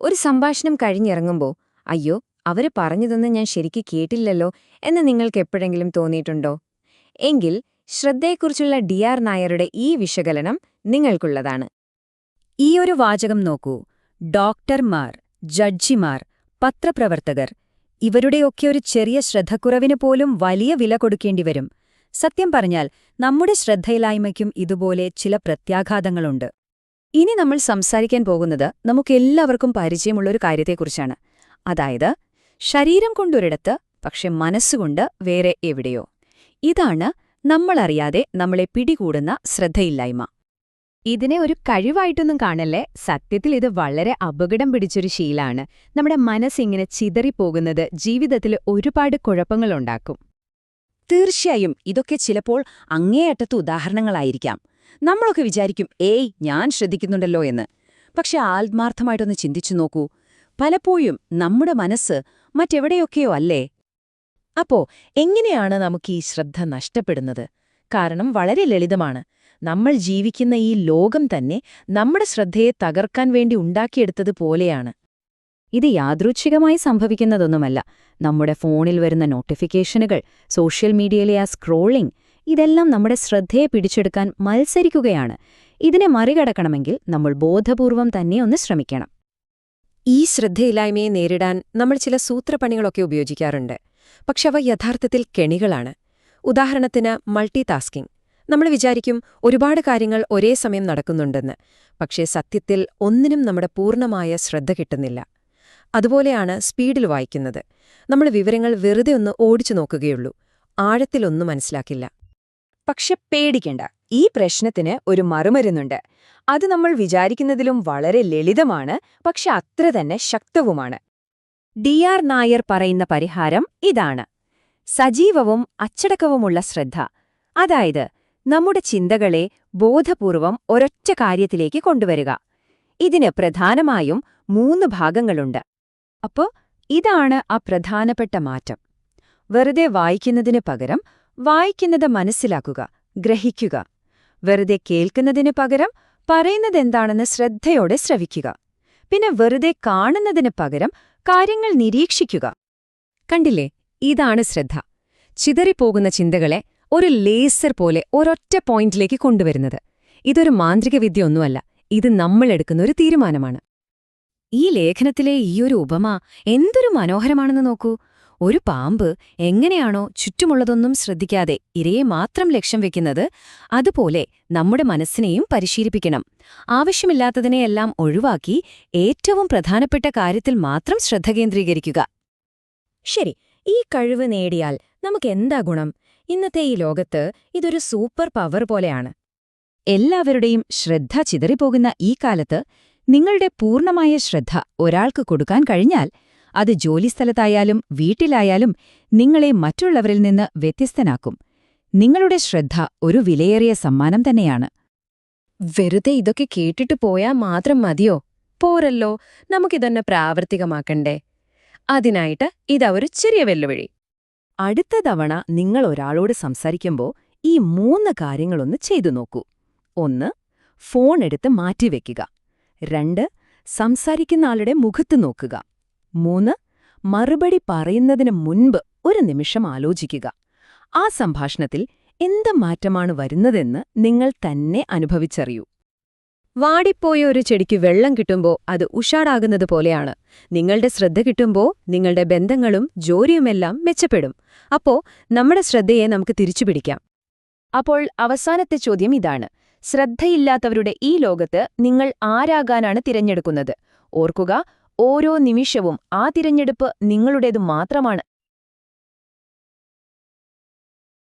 ഒരു സംഭാഷണം കഴിഞ്ഞിറങ്ങുമ്പോൾ അയ്യോ അവർ പറഞ്ഞതെന്ന് ഞാൻ ശരിക്ക് കേട്ടില്ലല്ലോ എന്ന് നിങ്ങൾക്ക് എപ്പോഴെങ്കിലും തോന്നിയിട്ടുണ്ടോ? എങ്കിൽ ശ്രദ്ധയെക്കുറിച്ചുള്ള ഡി ആർ നായരുടെ ഈ വിശകലനം നിങ്ങൾക്കുള്ളതാണ്. ഈ ഒരു വാചകം നോക്കൂ. ഡോക്ടർമാർ ജഡ്ജിമാർ പത്രപ്രവർത്തകർ ഇവരുടെയൊക്കെ ഒരു ചെറിയ ശ്രദ്ധക്കുറവിന് പോലും വലിയ വില കൊടുക്കേണ്ടി വരും. സത്യം പറഞ്ഞാൽ നമ്മുടെ ശ്രദ്ധയിലായ്മയ്ക്കും ഇതുപോലെ ചില പ്രത്യാഘാതങ്ങളുണ്ട്. ഇനി നമ്മൾ സംസാരിക്കാൻ പോകുന്നത് നമുക്കെല്ലാവർക്കും പരിചയമുള്ള ഒരു കാര്യത്തെക്കുറിച്ചാണ്. അതായത് ശരീരം കൊണ്ടൊരിടത്ത് പക്ഷെ മനസ്സുകൊണ്ട് വേറെ എവിടെയോ. ഇതാണ് നമ്മളറിയാതെ നമ്മളെ പിടികൂടുന്ന ശ്രദ്ധയില്ലായ്മ. ഇതിനെ ഒരു കഴിവായിട്ടൊന്നും കാണല്ലേ? സത്യത്തിൽ ഇത് വളരെ അപകടം പിടിച്ചൊരു ശീലാണ്. നമ്മുടെ മനസ്സിങ്ങനെ ചിതറിപ്പോകുന്നത് ജീവിതത്തിൽ ഒരുപാട് കുഴപ്പങ്ങളുണ്ടാക്കും. തീർച്ചയായും ഇതൊക്കെ ചിലപ്പോൾ അങ്ങേയറ്റത്ത് ഉദാഹരണങ്ങളായിരിക്കാം. നമ്മളൊക്കെ വിചാരിക്കും ഏയ് ഞാൻ ശ്രദ്ധിക്കുന്നുണ്ടല്ലോ എന്ന്. പക്ഷെ ആത്മാർത്ഥമായിട്ടൊന്ന് ചിന്തിച്ചു നോക്കൂ. പലപ്പോഴും നമ്മുടെ മനസ്സ് മറ്റെവിടെയൊക്കെയോ അല്ലേ? അപ്പോ എങ്ങനെയാണ് നമുക്ക് ഈ ശ്രദ്ധ നഷ്ടപ്പെടുന്നത്? കാരണം വളരെ ലളിതമാണ്. നമ്മൾ ജീവിക്കുന്ന ഈ ലോകം തന്നെ നമ്മുടെ ശ്രദ്ധയെ തകർക്കാൻ വേണ്ടി ഉണ്ടാക്കിയെടുത്തത് പോലെയാണ്. ഇത് യാദൃച്ഛികമായി സംഭവിക്കുന്നതൊന്നുമല്ല. നമ്മുടെ ഫോണിൽ വരുന്ന നോട്ടിഫിക്കേഷനുകൾ സോഷ്യൽ മീഡിയയിലെ ആ സ്ക്രോളിംഗ് ഇതെല്ലാം നമ്മുടെ ശ്രദ്ധയെ പിടിച്ചെടുക്കാൻ മത്സരിക്കുകയാണ്. ഇതിനെ മറികടക്കണമെങ്കിൽ നമ്മൾ ബോധപൂർവം തന്നെ ഒന്ന് ശ്രമിക്കണം. ഈ ശ്രദ്ധയില്ലായ്മയെ നേരിടാൻ നമ്മൾ ചില സൂത്രപ്പണികളൊക്കെ ഉപയോഗിക്കാറുണ്ട്. പക്ഷെ അവ യഥാർത്ഥത്തിൽ കെണികളാണ്. ഉദാഹരണത്തിന് മൾട്ടി ടാസ്കിംഗ് നമ്മൾ വിചാരിക്കും ഒരുപാട് കാര്യങ്ങൾ ഒരേ സമയം നടക്കുന്നുണ്ടെന്ന്. പക്ഷേ സത്യത്തിൽ ഒന്നിനും നമ്മുടെ പൂർണമായ ശ്രദ്ധ കിട്ടുന്നില്ല. അതുപോലെയാണ് സ്പീഡിൽ വായിക്കുന്നത്. നമ്മൾ വിവരങ്ങൾ വെറുതെ ഒന്ന് ഓടിച്ചു നോക്കുകയുള്ളൂ. ആഴത്തിലൊന്നും മനസ്സിലാക്കില്ല. പക്ഷെ പേടിക്കണ്ട. ഈ പ്രശ്നത്തിന് ഒരു മറുമരുന്നുണ്ട്. അത് നമ്മൾ വിചാരിക്കുന്നതിലും വളരെ ലളിതമാണ് പക്ഷെ അത്ര തന്നെ ശക്തവുമാണ്. ഡി ആർ നായർ പറയുന്ന പരിഹാരം ഇതാണ്. സജീവവും അച്ചടക്കവുമുള്ള ശ്രദ്ധ. അതായത് നമ്മുടെ ചിന്തകളെ ബോധപൂർവം ഒരൊറ്റ കാര്യത്തിലേക്ക് കൊണ്ടുവരിക. ഇതിന് പ്രധാനമായും മൂന്ന് ഭാഗങ്ങളുണ്ട്. അപ്പോൾ ഇതാണ് ആ പ്രധാനപ്പെട്ട മാറ്റം. വെറുതെ വായിക്കുന്നതിന് പകരം വായിക്കുന്നത് മനസ്സിലാക്കുക ഗ്രഹിക്കുക. വെറുതെ കേൾക്കുന്നതിന് പകരം പറയുന്നതെന്താണെന്ന് ശ്രദ്ധയോടെ ശ്രവിക്കുക. പിന്നെ വെറുതെ കാണുന്നതിന് പകരം കാര്യങ്ങൾ നിരീക്ഷിക്കുക. കണ്ടില്ലേ? ഇതാണ് ശ്രദ്ധ. ചിതറിപ്പോകുന്ന ചിന്തകളെ ഒരു ലേസർ പോലെ ഒരൊറ്റ പോയിന്റിലേക്ക് കൊണ്ടുവരുന്നത്. ഇതൊരു മാന്ത്രിക വിദ്യയൊന്നുമല്ല ഇത് നമ്മളെടുക്കുന്ന ഒരു തീരുമാനമാണ്. ഈ ലേഖനത്തിലെ ഈയൊരു ഉപമ എന്തൊരു മനോഹരമാണെന്ന് നോക്കൂ. ഒരു പാമ്പ് എങ്ങനെയാണോ ചുറ്റുമുള്ളതൊന്നും ശ്രദ്ധിക്കാതെ ഇരയെ മാത്രം ലക്ഷ്യം വെക്കുന്നത് അതുപോലെ നമ്മുടെ മനസ്സിനെയും പരിശീലിപ്പിക്കണം. ആവശ്യമില്ലാത്തതിനെയെല്ലാം ഒഴിവാക്കി ഏറ്റവും പ്രധാനപ്പെട്ട കാര്യത്തിൽ മാത്രം ശ്രദ്ധ കേന്ദ്രീകരിക്കുക. ശരി ഈ കഴിവ് നേടിയാൽ നമുക്ക് എന്താ ഗുണം? ഇന്നത്തെ ഈ ലോകത്ത് ഇതൊരു സൂപ്പർ പവർ പോലെയാണ്. എല്ലാവരുടെയും ശ്രദ്ധ ചിതറിപ്പോകുന്ന ഈ കാലത്ത് നിങ്ങളുടെ പൂർണമായ ശ്രദ്ധ ഒരാൾക്ക് കൊടുക്കാൻ കഴിഞ്ഞാൽ അത് ജോലിസ്ഥലത്തായാലും വീട്ടിലായാലും നിങ്ങളെ മറ്റുള്ളവരിൽ നിന്ന് വ്യത്യസ്തനാക്കും. നിങ്ങളുടെ ശ്രദ്ധ ഒരു വിലയേറിയ സമ്മാനം തന്നെയാണ്. വെറുതെ ഇതൊക്കെ കേട്ടിട്ട് പോയാൽ മാത്രം മതിയോ? പോരല്ലോ നമുക്കിതൊന്നെ പ്രാവർത്തികമാക്കണ്ടേ? അതിനായിട്ട് ഇതാ ഒരു ചെറിയ വെല്ലുവിളി. അടുത്ത തവണ നിങ്ങൾ ഒരാളോട് സംസാരിക്കുമ്പോൾ ഈ മൂന്ന് കാര്യങ്ങളൊന്ന് ചെയ്തു നോക്കൂ. ഒന്ന് ഫോൺ എടുത്ത് മാറ്റിവെക്കുക. രണ്ട് സംസാരിക്കുന്ന ആളുടെ മുഖത്ത് നോക്കുക. മൂന്ന് മറുപടി പറയുന്നതിന് മുൻപ് ഒരു നിമിഷം ആലോചിക്കുക. ആ സംഭാഷണത്തിൽ എന്ത് മാറ്റമാണ് വരുന്നതെന്ന് നിങ്ങൾ തന്നെ അനുഭവിച്ചറിയൂ. വാടിപ്പോയ ഒരു ചെടിക്ക് വെള്ളം കിട്ടുമ്പോൾ അത് ഉഷാടാകുന്നത് പോലെയാണ്. നിങ്ങളുടെ ശ്രദ്ധ കിട്ടുമ്പോൾ നിങ്ങളുടെ ബന്ധങ്ങളും ജോലിയുമെല്ലാം മെച്ചപ്പെടും. അപ്പോൾ നമ്മുടെ ശ്രദ്ധയെ നമുക്ക് തിരിച്ചു പിടിക്കാം. അപ്പോൾ അവസാനത്തെ ചോദ്യം ഇതാണ്. ശ്രദ്ധയില്ലാത്തവരുടെ ഈ ലോകത്ത് നിങ്ങൾ ആരാകാനാണ് തിരഞ്ഞെടുക്കുന്നത്? ഓർക്കുക ഓരോ നിമിഷവും ആ തിരഞ്ഞെടുപ്പ് നിങ്ങളുടേതു മാത്രമാണ്.